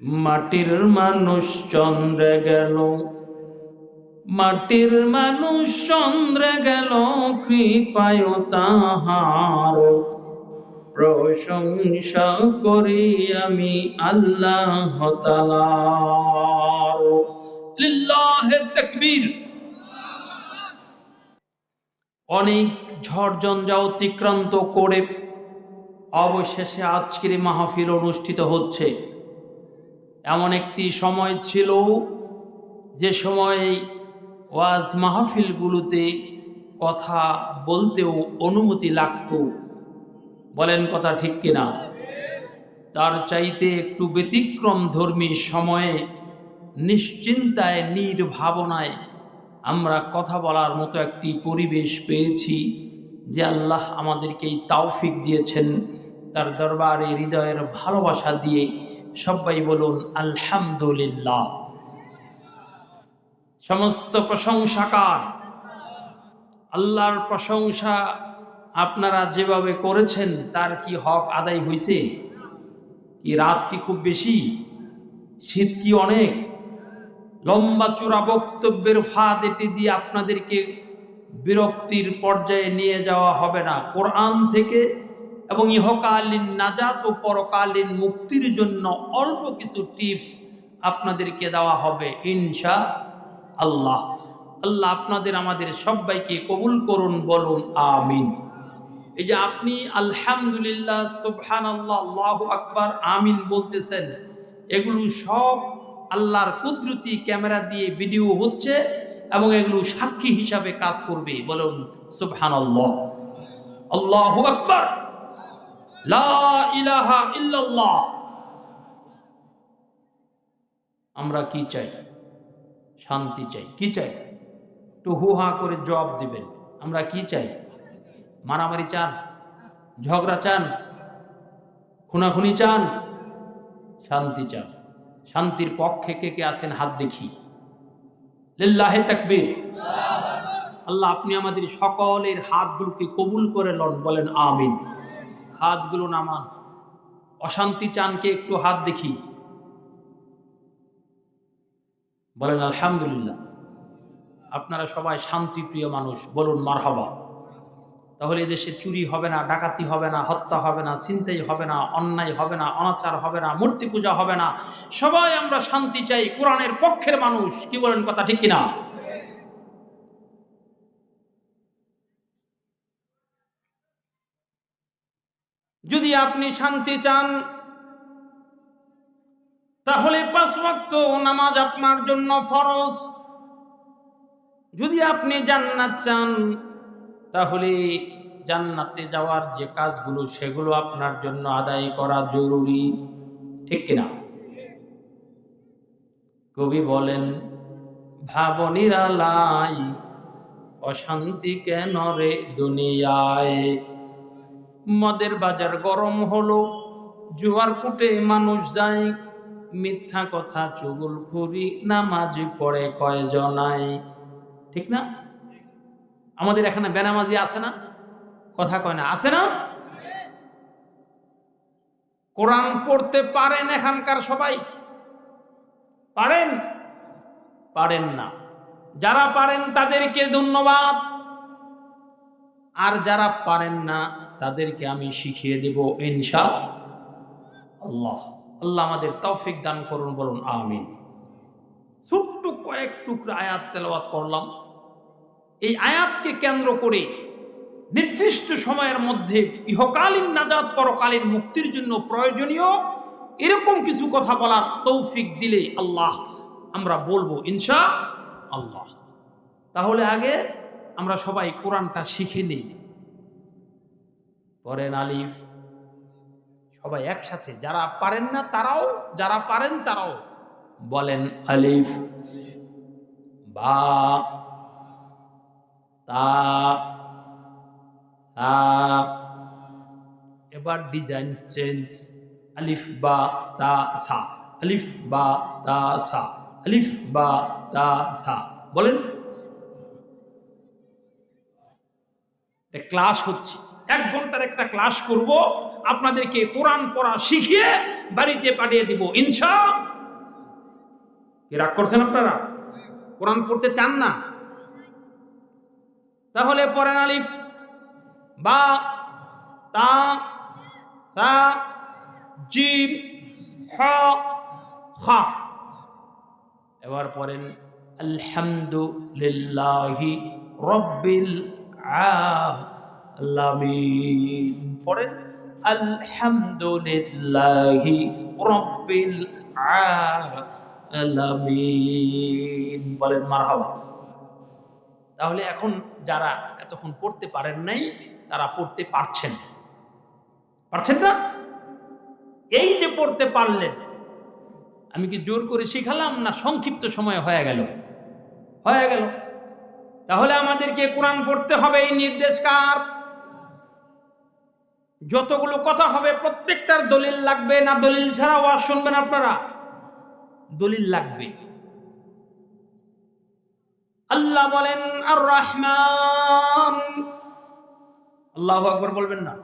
মাটির মানুষ চন্দ্রে গেল। মাটির মানুষ চন্দ্রে গেল, কৃপায় তাহার। প্রশংসা করি আমি আল্লাহ তালার তাকবীর। অনেক ঝড় জঞ্জা অতিক্রান্ত করে অবশেষে আজকের মাহফিল অনুষ্ঠিত হচ্ছে। এমন একটি সময় ছিল যে সময় ওয়াজ মাহফিলগুলোতে কথা বলতেও অনুমতি লাগত। বলেন কথা ঠিক কিনা? তার চাইতে একটু ব্যতিক্রম ধর্মী সময়ে নিশ্চিন্তায়, নির্ভাবনায় আমরা কথা বলার মতো একটি পরিবেশ পেয়েছি যে আল্লাহ আমাদেরকে এই তাওফিক দিয়েছেন। তার দরবারে হৃদয়ের ভালোবাসা দিয়ে সবাই বলুন, আলহামদুলিল্লাহ। সমস্ত প্রশংসাকার আল্লাহর প্রশংসা আপনারা যেভাবে করেছেন, তার কি হক আদায় হয়েছে কি রাত কি খুব বেশি? শীত কি অনেক? লম্বা চূড়া বক্তব্যের ফাঁদ এটি দিয়ে আপনাদেরকে বিরক্তির পর্যায়ে নিয়ে যাওয়া হবে না। কোরআন থেকে এবং ইহকালীন নাজাত ও পরকালীন মুক্তির জন্য অল্প কিছু টিপস আপনাদেরকে দেওয়া হবে ইনশা আল্লাহ আল্লাহ আপনাদের, আমাদের সবাইকে কবুল করুন, বলুন, আমিন। এই যে আপনি, আলহামদুলিল্লাহ সুবহান আল্লাহ আল্লাহ আকবার, আমিন বলতেছেন। এগুলো সব আল্লাহর কুদরতি ক্যামেরা দিয়ে ভিডিও হচ্ছে এবং এগুলো সাক্ষী হিসাবে কাজ করবে, বলুন সুবহান আল্লাহ আল্লাহ আকবার! ইলাহা আমরা কি চাই? শান্তি চাই। কি চাই? একটু হু হা করে জবাব দিবেন। আমরা কি চাই? মারামারি চান? ঝগড়া চান? খুনাখুনি চান? শান্তি চান। শান্তির পক্ষে কে কে আছেন হাত দেখি। লিল্লাহে তাকবীর। আল্লাহ, আপনি আমাদের সকলের হাতগুলোকে কবুল করে লন, বলেন আমিন। হাতগুলো নামান। অশান্তি চানকে একটু হাত দেখি। বলেন, আলহামদুলিল্লাহ, আপনারা সবাই শান্তিপ্রিয় মানুষ, বলুন মারহাবা। তাহলে এদেশে চুরি হবে না, ডাকাতি হবে না, হত্যা হবে না চিন্তাই হবে না, অন্যায় হবে না, অনাচার হবে না মূর্তি পূজা হবে না। সবাই আমরা শান্তি চাই, কোরআনের পক্ষের মানুষ। কি বলেন কথা ঠিক কিনা? যদি আপনি শান্তি চান, তাহলে পাঁচ ওয়াক্ত নামাজ আপনার জন্য ফরজ। যদি আপনি জান্নাত চান, তাহলে জান্নাতে যাওয়ার যে কাজগুলো, সেগুলো আপনার জন্য আদায় করা জরুরি। ঠিক কিনা? কবি বলেন ভাবনিরালাই অশান্তি কেন রে দুনিয়ায়? মদের বাজার গরম হলো, জুয়ার কুটে মানুষ যায়, মিথ্যা কথা চুগুল খুরি, নামাজ পড়ে কয়জনায়। ঠিক না? আমাদের এখানে বেনামাজি আছে না? কথা কয় না, আছে না? কোরআন পড়তে পারেন এখানকার সবাই? পারেন? পারেন না। যারা পারেন তাদেরকে ধন্যবাদ। আর যারা পারেন না তাদেরকে আমি শিখিয়ে দেব ইনশা আল্লাহ। আল্লাহ আমাদের তৌফিক দান করুন, বলুন আমিন। ছোট্ট কয়েক টুকরা আয়াত তেলাওয়াত করলাম। এই আয়াতকে কেন্দ্র করে নির্দিষ্ট সময়ের মধ্যে ইহকালীন নাজাত পরকালীন মুক্তির জন্য প্রয়োজনীয় এরকম কিছু কথা বলার তৌফিক দিলে আল্লাহ আমরা বলব ইনশা আল্লাহ। তাহলে আগে আমরা সবাই কোরআনটা শিখে নেই। পরেন আলিফ। সবাই একসাথে, যারা পারেন না তারাও, যারা পারেন তারাও। বলেন আলিফ। বা, তা এবার ডিজাইন চেঞ্জ আলিফ, বা, তা, সা। আলিফ, বা, তা, সা। আলিফ, বা, তা, সা। বলেন। ক্লাস হচ্ছে। এক ঘণ্টার একটা ক্লাস করব, আপনাদেরকে কোরআন পড়া শিখিয়ে বাড়িতে পাঠিয়ে দিব। ইনশা রাগ করছেন আপনারা? কোরআন পড়তে চান না? তাহলে পরেন আলিফ। বা, তা তা জিম, হ হা এবার পড়েন, আলহামদুলিল্লাহি রব্বিল আলামিন। পড়েন, আলহামদুলিল্লাহি রব্বিল আলামিন। বলেন, মারহাবা। তাহলে এখন যারা এতক্ষণ পড়তে পারেন নাই, তারা পড়তে পারছেন। পারছেন না? এই যে পড়তে পারলেন, আমি কি জোর করে শিখালাম না সংক্ষিপ্ত সময় হয়ে গেল? হয়ে গেল। তাহলে আমাদেরকে কোরআন পড়তে হবে, এই নির্দেশ কার? যতগুলো কথা হবে প্রত্যেকটার দলিল লাগবে না দলিল ছাড়া ওয়াজ শুনবেন আপনারা দলিল লাগবে আল্লাহ বলেন আর রহমান আল্লাহ আকবর বলবেন না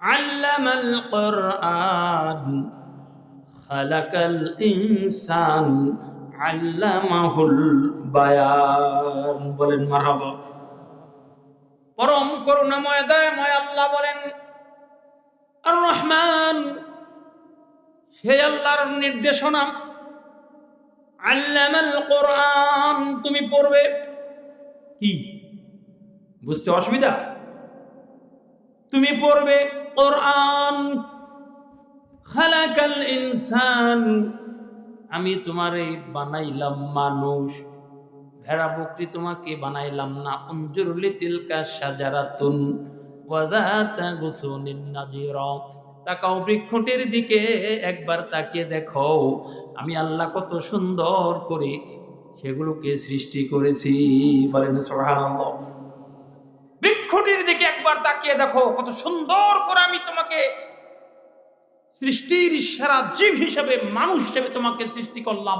علم القرآن خلق الإنسان علمه البيان বলেন মারহাবা পরম করুণাময়, দয়াময় আল্লাহ বলেন, আর রহমান সে আল্লাহর নির্দেশনা, আল্লামাল কোরআন তুমি পড়বে। কি? বুঝতে অসুবিধা? তুমি পড়বে কোরআন। খালাকাল ইনসান, আমি তোমারে বানাইলাম মানুষ। ভেড়া বকরি তোমাকে বানাইলাম না। অঞ্জুরলি তিলকা সাজারাতুন ওয়াদাতা গুসুনিন তাকাও বৃক্ষটির দিকে, একবার তাকিয়ে দেখো। আমি আল্লাহ কত সুন্দর করে সেগুলোকে সৃষ্টি করেছি, বলেন সুবহানাল্লাহ। বৃক্ষটির দিকে একবার তাকিয়ে দেখো, কত সুন্দর করে আমি তোমাকে সৃষ্টির সারা জীব হিসেবে, মানুষ হিসেবে তোমাকে সৃষ্টি করলাম।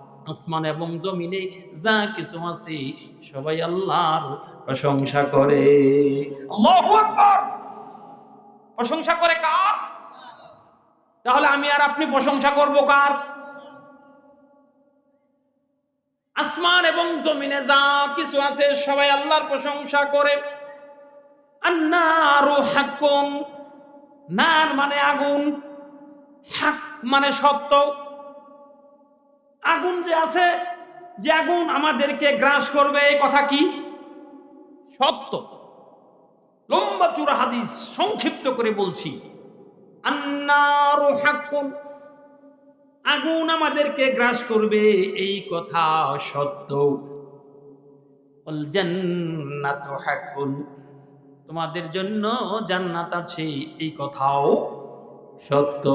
আসমান এবং জমিনে যা কিছু আছে, সবাই আল্লাহর প্রশংসা করে। প্রশংসা করে কার? তাহলে আমি আর আপনি প্রশংসা করব কার? আসমান এবং জমিনে যা কিছু আছে, সবাই আল্লাহর প্রশংসা করে। আন্নারু হাক্কুন নার মানে আগুন, হাক মানে সত্য যে আছে, যে আগুন আমাদেরকে গ্রাস করবে, এই কথা কি? সত্য। লম্বা চূড়া হাদিস সংক্ষিপ্ত করে বলছি। আগুন আমাদেরকে গ্রাস করবে, এই কথা সত্য। তোমাদের জন্য জান্নাত আছে, এই কথাও সত্য।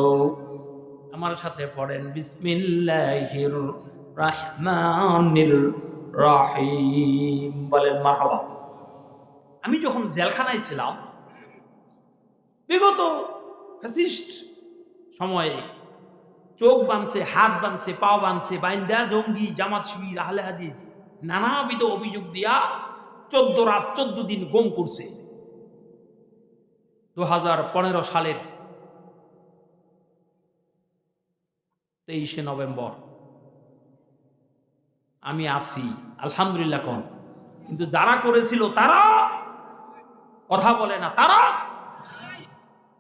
আমার সাথে পড়েন বিসমিল্লাহির রহমানির রহিম। বলেন, মারহাবা। আমি যখন জেলখানায় ছিলাম, বিগত ফ্যাসিস্ট সময়ে চোখ বাঁধছে, হাত বাঁধছে, পাও বাঁধছে, বাইন্দা, জঙ্গি, জামাত শিবির, আহলে হাদিস, নানাবিধ অভিযোগ দিয়া চোদ্দ রাত, চোদ্দ দিন গম করছে। দু হাজার পনেরো সালের তেইশে নভেম্বর আমি আসি আলহামদুলিল্লাহ কন। কিন্তু যারা করেছিল তারা কথা বলে না, তারা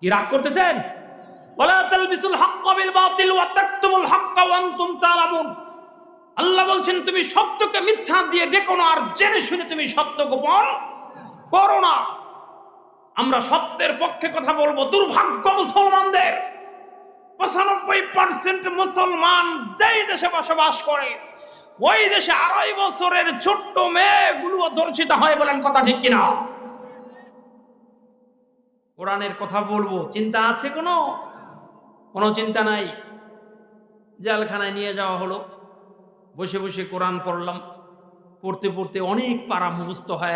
কি রাগ করতেছেন? আল্লাহ বলছেন, তুমি সত্যকে মিথ্যা দিয়ে ডেকো না, আর জেনে শুনে তুমি সত্য গোপন করো না। আমরা সত্যের পক্ষে কথা বলব, দুর্ভাগ্য মুসলমানদের। পঁচানব্বই পার্সেন্ট মুসলমান যেই দেশে বসবাস করে ওই দেশে আড়াই বছরের ছোট্ট মেয়েগুলো ধর্ষিত হয় বলেন কথা ঠিক কিনা? কোরআনের কথা বলব, চিন্তা আছে কোনো? কোনো চিন্তা নাই। জালখানায় নিয়ে যাওয়া হলো। বসে বসে কোরআন পড়লাম। পড়তে পড়তে অনেক পারা মুখস্থ হয়